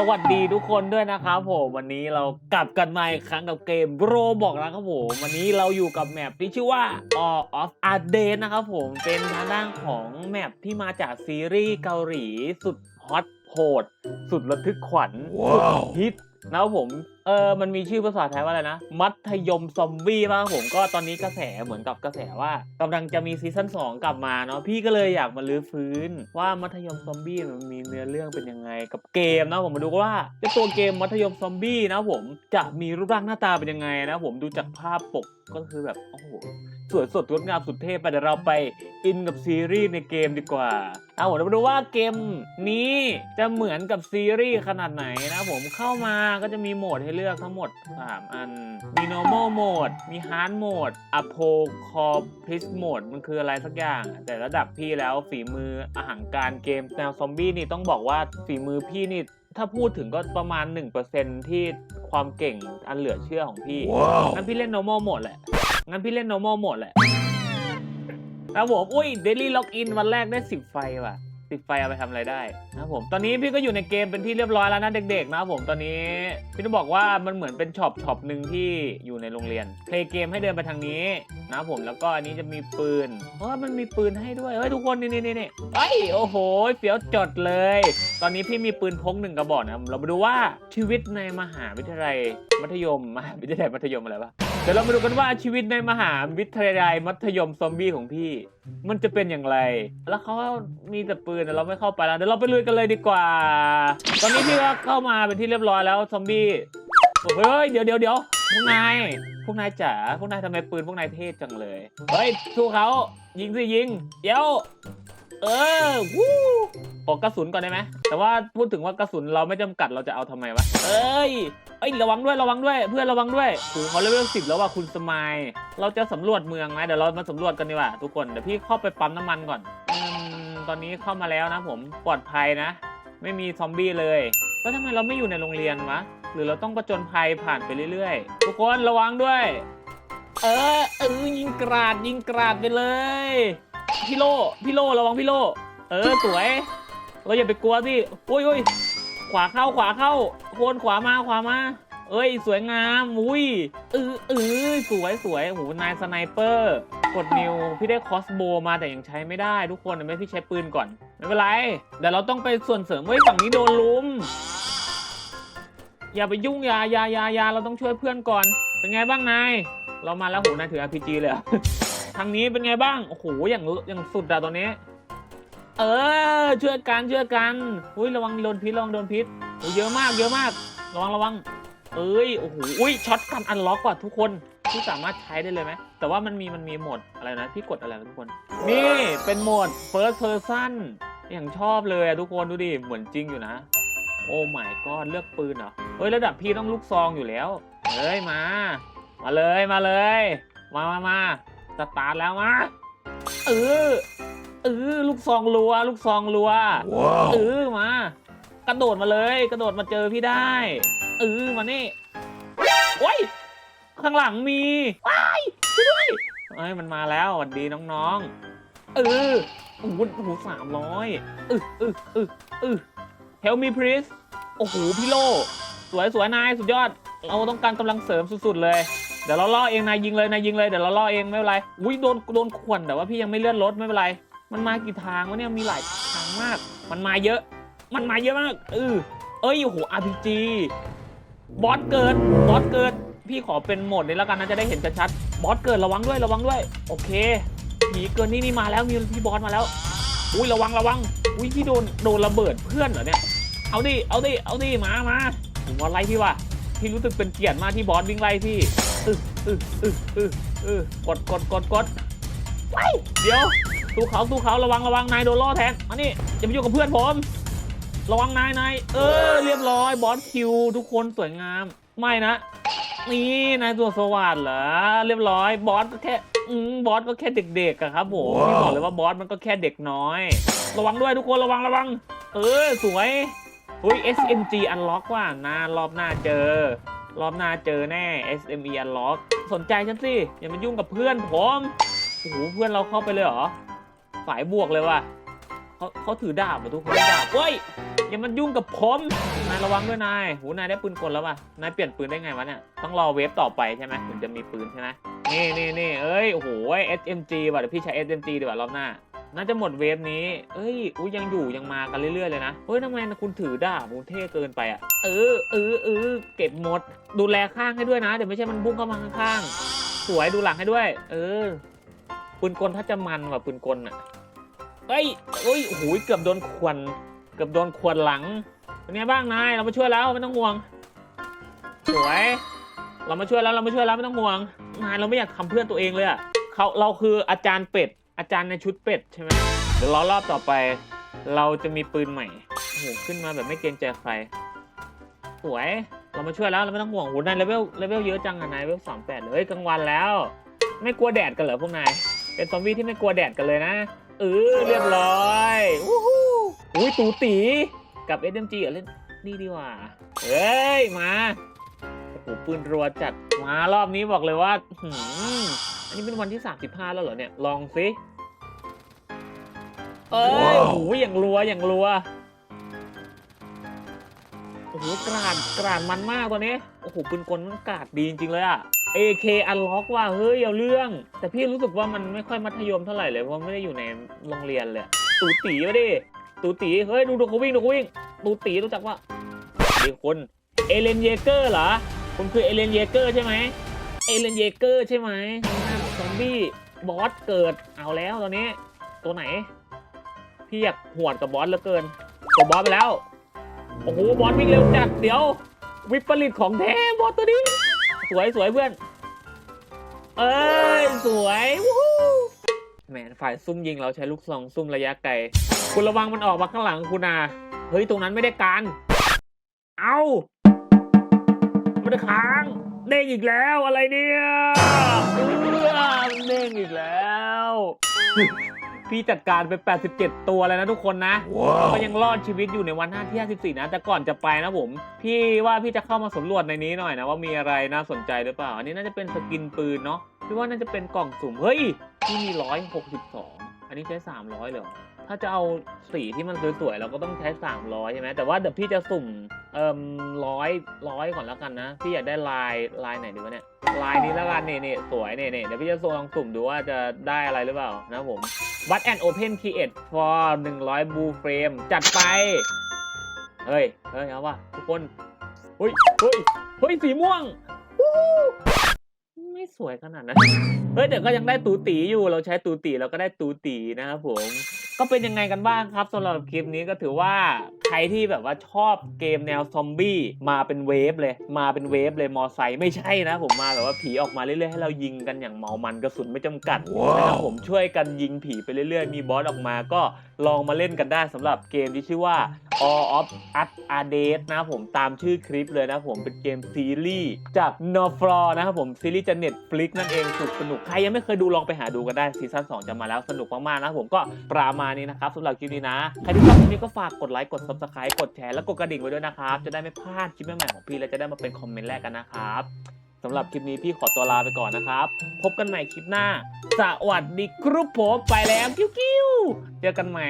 สวัสดีทุกคนด้วยนะครับผมวันนี้เรากลับกันมาอีกครั้งกับเกมโรบอกนะครับผมวันนี้เราอยู่กับแมปที่ชื่อว่า All of a d a y นะครับผมเป็นทางด้านของแมปที่มาจากซีรีส์เกาหลีสุดฮอตโหด สุดระทึกขวัญสุดฮิต นะครับผม เออมันมีชื่อภาษาไทยว่าอะไรนะ มัธยมซอมบี้ป่ะครับผมก็ตอนนี้กระแสเหมือนกับกระแสว่ากำลังจะมีซีซั่น2 กลับมาเนาะพี่ก็เลยอยากมาลื้อฟื้น ว่ามัธยมซอมบี้มันมีเนื้อเรื่องเป็นยังไงกับเกมนะผมมาดูว่าเจ้าตัวเกมมัธยมซอมบี้นะผมจะมีรูปร่างหน้าตาเป็นยังไงนะผมดูจากภาพปกก็คือแบบโอ้โห สวยสดงดงามสุดเทพไปเดี๋ยวเราไปอินกับซีรีส์ในเกมดีกว่า เอาผมมาดูว่าเกมนี้จะเหมือนกับซีรีส์ขนาดไหนนะผมเข้ามาก็จะมีโหมดให้เลือกทั้งหมด 3 อัน มี normal mode มี hard mode apocalypse mode มันคืออะไรสักอย่าง แต่ระดับพี่แล้วฝีมืออาหารการเกมแนวซอมบี้นี่ต้องบอกว่าฝีมือพี่นี่ ถ้าพูดถึงก็ประมาณ 1%ที่ความเก่งอันเหลือเชื่อของพี่งั้นพี่เล่น normal mode แหละ งั้นพี่เล่น normal mode แหละครับผมอุ้ย daily login วันแรกได้ 10 ไฟว่ะ 10ไฟเอาไปทำอะไรได้นะครับผมตอนนี้พี่ก็อยู่ในเกมเป็นที่เรียบร้อยแล้วนะเด็กๆนะครับผมตอนนี้พี่ต้องบอกว่ามันเหมือนเป็นช็อปช็อปหนึ่งที่อยู่ในโรงเรียนเพลย์เกมให้เดินไปทางนี้นะครับผมแล้วก็อันนี้จะมีปืนเพราะว่ามันมีปืนให้ด้วยเฮ้ยทุกคนนี่นี่นี่นี่เฮ้ยโอ้โหเฟี้ยวจดเลย ตอนนี้พี่มีปืนพกหนึ่งกระบอกนะครับเรามาดูว่าชีวิตในมหาวิทยาลัยมัธยมมหาวิทยาลัยมัธยมอะไรวะเดี๋ยวเรามาดูกันว่าชีวิตในมหาวิทยาลัยมัธยมซอมบี้ของพี่ มันจะเป็นอย่างไร แล้วเขามีแต่ปืนแต่เราไม่เข้าไปแล้วเดี๋ยวเราไปลุยกันเลยดีกว่า ตอนนี้พี่ก็เข้ามาเป็นที่เรียบร้อยแล้วซอมบี้เฮ้ยเดี๋ยวเดี๋ยวเดี๋ยวพวกนายพวกนายจ๋าพวกนายทำไมปืนพวกนายเท่จังเลยเฮ้ยสู้เขายิงสิยิงเดี๋ยวเออวู้ ขอกระสุนก่อนได้ไหมแต่ว่าพูดถึงว่ากระสุนเราไม่จำกัดเราจะเอาทำไมวะเอ้ยเอ้ยระวังด้วยระวังด้วย เพื่อนระวังด้วยโอ้โหเขาเลเวลสิบแล้วว่ะคุณสมายเราจะสำรวจเมืองไหมเดี๋ยวเรามาสำรวจกันดีกว่าทุกคนเดี๋ยวพี่เข้าไปปั๊มน้ำมันก่อนอตอนนี้เข้ามาแล้วนะผมปลอดภัยนะ ไม่มีซอมบี้เลยแล้วทำไมเราไม่อยู่ในโรงเรียนวะหรือเราต้องประจนภัยผ่านไปเรื่อยๆ ทุกคนระวังด้วย เออเออยิงกราดยิงกราดไปเลยพี่โลพี่โลระวังพี่โลเออสวย เราอย่าไปกลัวสิอุ้ยอุ้ยขวาเข้าขวาเข้าโคนขวามาขวามา เอ้ย สวยงามอุ้ยเออเออสวยสวยโอ้โหนายสไนเปอร์ กดนิวพี่ได้คอสโบมาแต่ยังใช้ไม่ได้ทุกคนไม่พี่ใช้ปืนก่อน ไม่เป็นไรเดี๋ยวเราต้องไปส่วนเสริมเว้ยฝั่งนี้โดนลุม อย่าไปยุ่งยายายายาเราต้องช่วยเพื่อนก่อน เป็นไงบ้างนายเรามาแล้วโหนายถือ RPG เลยทางนี้เป็นไงบ้างโอ้โหอย่างอย่างสุดอะตอนนี้ เออช่วยกันช่วยกันอุ้ยระวังโดนพิษระวังโดนพิษโอ้เยอะมากเยอะมากระวังระวัง เอ้ยโอ้โหอุ้ยช็อตกันอันล็อกว่ะทุกคนที่สามารถใช้ได้เลยไหมแต่ว่ามันมีมันมีโหมดอะไรนะที่กดอะไรนะทุกคน นี่เป็นโหมด first person อย่างชอบเลยอะทุกคนดูดิเหมือนจริงอยู่นะ โอ้ my god เลือกปืนเหรอเฮ้ยระดับพี่ต้องลูกซองอยู่แล้วเฮ้ยมา มาเลยมาเลย มามามาสตาร์ทแล้วมาเออ เออลูกซองรัว ลูกซองรัวเออมากระโดดมาเลย กระโดดมาเจอพี่ได้เออมานี่โอ้ยข้างหลังมีว้ายช่วยด้วยเอ้ยมันมาแล้วสวัสดีน้องๆเออโอ้โหโอ้โหสามร้อยเออเออเออเออ help me please โอ้โหพี่โล สวยสวยนายสุดยอด เราต้องการกำลังเสริมสุดๆเลย เดี๋ยวเราล่อเองนายยิงเลยนายยิงเลยเดี๋ยวเราล่อเองไม่เป็นไร อุ้ยโดนโดนขวนแต่ว่าพี่ยังไม่เลื่อนรถไม่เป็นไร มันมากี่ทางวะเนี่ยมีหลายทางมาก มันมาเยอะ มันมาเยอะมากเออเอ้ยโอ้โห RPG บอสเกิดบอสเกิดพี่ขอเป็นโหมดนี้แล้วกันนะจะได้เห็นชัดๆบอสเกิดระวังด้วยระวังด้วย โอเคผีเกินนี่นี่มาแล้วมีพี่บอสมาแล้ว อุ้ยระวังระวังอุ้ยพี่โดนโดนระเบิดเพื่อนเหรอเนี่ยเอาดิเอาดิเอาดิมามาผมว่าไล่พี่ว่ะพี่รู้สึกเป็นเกียรติมากที่บอสวิ่งไล่พี่อึอึอึอึอึกดกดกดกดไปเดี๋ยว สู้เขาสู้เขาระวังระวังนายโดนล่อแทนมานี่อย่าไปยุ่งกับเพื่อนผม ระวังนายนายเออ เรียบร้อยบอสคิว ทุกคนสวยงาม ไม่นะนี่นายตัวสวัสดิ์เหรอเรียบร้อยบอสก็แค่อืมบอสก็แค่เด็กๆอะครับผมพี่บอกเลยว่าบอสมันก็แค่เด็กน้อย ระวังด้วยทุกคนระวังระวัง เออสวยอุ้ย SMG unlock ว่านารอบหน้าเจอ รอบหน้าเจอแน่ SME unlock สนใจฉันสิอย่ามายุ่งกับเพื่อนผมโอ้โหเพื่อนเราเข้าไปเลยเหรอ สายบวกเลยว่ะเขาเขาถือดาบเหรอทุกคนดาบเฮ้ยอย่ามายุ่งกับผมนายระวังด้วยนายหูนายได้ปืนกลแล้วป่ะนายเปลี่ยนปืนได้ไงวะเนี่ยต้องรอเวฟต่อไปใช่ไหมถึงจะมีปืนใช่ไหมนี่นี่นี่เอ้ยโอ้โห SMG ว่ะเดี๋ยวพี่ใช้ SMG ดีกว่ารอบหน้าน่าจะหมดเวฟนี้ เอ้ยอุ้ยยังอยู่ยังมากันเรื่อยๆเลยนะ เฮ้ยทำไมคุณถือดาบมูเท่เกินไปอะ เออเออเออเก็บหมด ดูแลข้างให้ด้วยนะ เดี๋ยวไม่ใช่มันบุ้งเข้ามาข้างๆ สวยดูหลังให้ด้วย เออ ปืนกลถ้าจะมันว่ะปืนกลอะ เฮ้ยเฮ้ยโอ้โหเกือบโดนควนเกือบโดนควนหลังเป็นไงบ้างนายเรามาช่วยแล้วไม่ต้องห่วงสวยเรามาช่วยแล้วเรามาช่วยแล้วไม่ต้องห่วงนายเราไม่อยากทำเพื่อนตัวเองเลยอะเขาเราคืออาจารย์เป็ด อาจารย์ในชุดเป็ดใช่ไหมเดี๋ยวรอรอบต่อไป เราจะมีปืนใหม่โอ้โหขึ้นมาแบบไม่เกรงใจใครสวย เรามาช่วยแล้วเราไม่ต้องห่วงโหนายเลเวลเลเวลเยอะจังอะนายเลเวลสามแปดเลยเฮ้ยกลางวันแล้ว ไม่กลัวแดดกันเหรอพวกนาย เป็นซอมบี้ที่ไม่กลัวแดดกันเลยนะเออเรียบร้อยวู้ฮู้อุ้ยตูตีกับ SMG อะเล่นนี่ดีกว่าเฮ้ยมาโอ้โหปืนรัวจัดมารอบนี้บอกเลยว่าหืมอันนี้เป็นวันที่ 35 แล้วเหรอเนี่ยลองสิเอ้ยโอ้โหอย่างรัวอย่างรัวโอ้โหกราดกราดมันมากตัวนี้โอ้โหปืนกลมันกราดดีจริงๆเลยอะ AK Unlock ว่าเฮ้ยเอาเรื่อง แต่พี่รู้สึกว่ามันไม่ค่อยมัธยมเท่าไหร่เลยเพราะไม่ได้อยู่ในโรงเรียนเลยตูตีมาดิตูตีเฮ้ยดูดูเขาวิ่งดูเขาวิ่งตูตีรู้จักว่าดีคนเอเลนเยเกอร์เหรอคุณคือเอเลนเยเกอร์ใช่ไหมเอเลนเยเกอร์ใช่ไหมซอมบี้บอสเกิดเอาแล้วตอนนี้ ตัวไหน พี่อยากหวดกับบอสเหลือเกินตัวบอสไปแล้วโอ้โหบอสวิ่งเร็วจัดเดี๋ยว วิปริตของแท้บอสตัวนี้ สวยสวยเพื่อน เอ้ย สวยวู้ฮแหมฝ่ายซุ่มยิงเราใช้ลูกซองซุ่มระยะไกล คุณระวังมันออกมาข้างหลังคุณนาเฮ้ย ตรงนั้นไม่ได้การ เอามันค้าง เด้งอีกแล้วอะไรเนี่ยเด้งอีกแล้ว พี่จัดการไป 87 ตัวแล้วนะทุกคนนะก็ยังรอดชีวิตอยู่ในวันที่ 54 นะ แต่ก่อนจะไปนะผม พี่ว่าพี่จะเข้ามาสำรวจในนี้หน่อยนะ ว่ามีอะไรน่าสนใจหรือเปล่า อันนี้น่าจะเป็นสกินปืนเนาะพี่ว่าน่าจะเป็นกล่องสุ่มเฮ้ยพี่มี 162 อันนี้ใช้ 300เลยเหรอ ถ้าจะเอาสีที่มันสวยๆเราก็ต้องใช้300ใช่ไหมแต่ว่าเดี๋ยวพี่จะสุ่มเอ่มร้อยร้อยก่อนแล้วกันนะ พี่อยากได้ลายลายไหนดีวะเนี่ยลายนี้แล้วกันนี่นี่สวยนี่นี่เดี๋ยวพี่จะลองสุ่มดูว่าจะได้อะไรหรือเปล่านะผมวัดแอนโอเพนคีเอท for 100 blue frame จัดไป เฮ้ยเฮ้ยเอาว่ะทุกคนเฮ้ยเฮ้ยเฮ้ยสีม่วงไม่สวยขนาดนั้น เฮ้ยเดี๋ยวก็ยังได้ตูตีอยู่ เราใช้ตูตีเราก็ได้ตูตีนะครับผม ก็เป็นยังไงกันบ้างครับสำหรับคลิปนี้ก็ถือว่า ใครที่แบบว่าชอบเกมแนวซอมบี้มาเป็นเวฟเลย มาเป็นเวฟเลยมอไซค์ไม่ใช่นะ ผมมาแบบว่าผีออกมาเรื่อยๆให้เรายิงกันอย่างเมามันกระสุนไม่จำกัดนะครับผมช่วยกันยิงผีไปเรื่อยๆ มีบอสออกมาก็ลองมาเล่นกันได้สำหรับเกมที่ชื่อว่า All of Us Are Dead นะครับผมตามชื่อคลิปเลยนะครับผมเป็นเกมซีรีส์จาก n o f l o r นะครับผมซีรีส์จะ Netflix นั่นเองสุดสนุก ใครยังไม่เคยดูลองไปหาดูกันได้ซีซั่น2 จะมาแล้วสนุกมากๆนะครับผมก็ประมาณนี้นะครับสำหรับคลิปนี้นะ ใครที่ชอบคลิปนี้ก็ฝากกดไลค์กด Subscribe กดแชร์แล้วกดกระดิ่งไว้ด้วยนะครับ จะได้ไม่พลาดคลิปใหม่ๆของพี่และจะได้มาเป็นคอมเมนต์แรกกันนะครับสำหรับคลิปนี้พี่ขอตัวลาไปก่อนนะครับ พบกันใหม่คลิปหน้า สวัสดีครับผมไปแล้ว กิ้วๆเจอกันใหม่